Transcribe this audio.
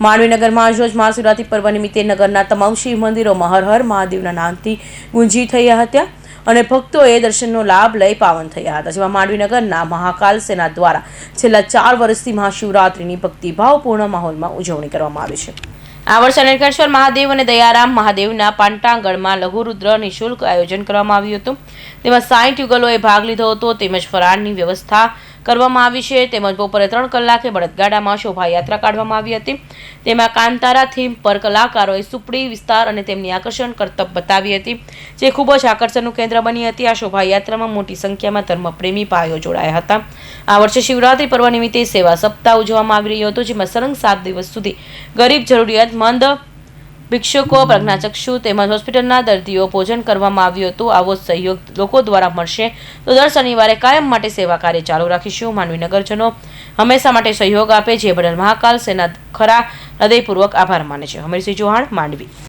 માંડવીનગરમાં આજરોજ મહાશિવરાત્રિ પર્વ નિમિત્તે નગરના તમામ શિવ મંદિરોમાં હર હર મહાદેવના નામથી ગુંજી થયા હતા અને ભક્તોએ દર્શનનો લાભ લઈ પાવન થયા હતા. જેમાં માંડવીનગરના મહાકાલ સેના દ્વારા છેલ્લા ચાર વર્ષથી મહાશિવરાત્રિની ભક્તિભાવપૂર્ણ માહોલમાં ઉજવણી કરવામાં આવી છે. આ વર્ષે અનેકેશ્વર મહાદેવ અને દયારામ મહાદેવના પાંટાંગણમાં લઘુરુદ્ર નિઃશુલ્ક આયોજન કરવામાં આવ્યું હતું. તેમાં સાઠ યુગલોએ ભાગ લીધો હતો. તેમજ ફરાળની વ્યવસ્થા કરવામાં આવી છે. તેમજ બપોરે ત્રણ કલાકે બળદગાડામાં શોભાયાત્રા કાઢવામાં આવી હતી. તેમાં કાંતારા થીમ પર કલાકારોએ સુપડી વિસ્તાર અને તેમની આકર્ષણ કરતબ બતાવી હતી, જે ખૂબ જ આકર્ષણનું કેન્દ્ર બની હતી. આ શોભાયાત્રામાં મોટી સંખ્યામાં ધર્મપ્રેમી ભાઈઓ જોડાયા હતા. આ વર્ષે શિવરાત્રિ પર્વ નિમિત્તે સેવા સપ્તાહ ઉજવવામાં આવી રહ્યો હતો, જેમાં સળંગ સાત દિવસ સુધી ગરીબ જરૂરિયાતમંદ ભિક્ષુકો, પ્રજ્ઞાચક્ષુ તેમજ હોસ્પિટલના દર્દીઓ ભોજન કરવામાં આવ્યું હતું. આવો સહયોગ લોકો દ્વારા મળશે. તો દર શનિવારે કાયમ માટે સેવા કાર્ય ચાલુ રાખીશું. માનવી નગરજનો હંમેશા માટે સહયોગ આપે. જે બદલ મહાકાલ. સેના ખરા હૃદયપૂર્વક આભાર માને છે. હમીરસિંહ ચૌહાણ, માંડવી.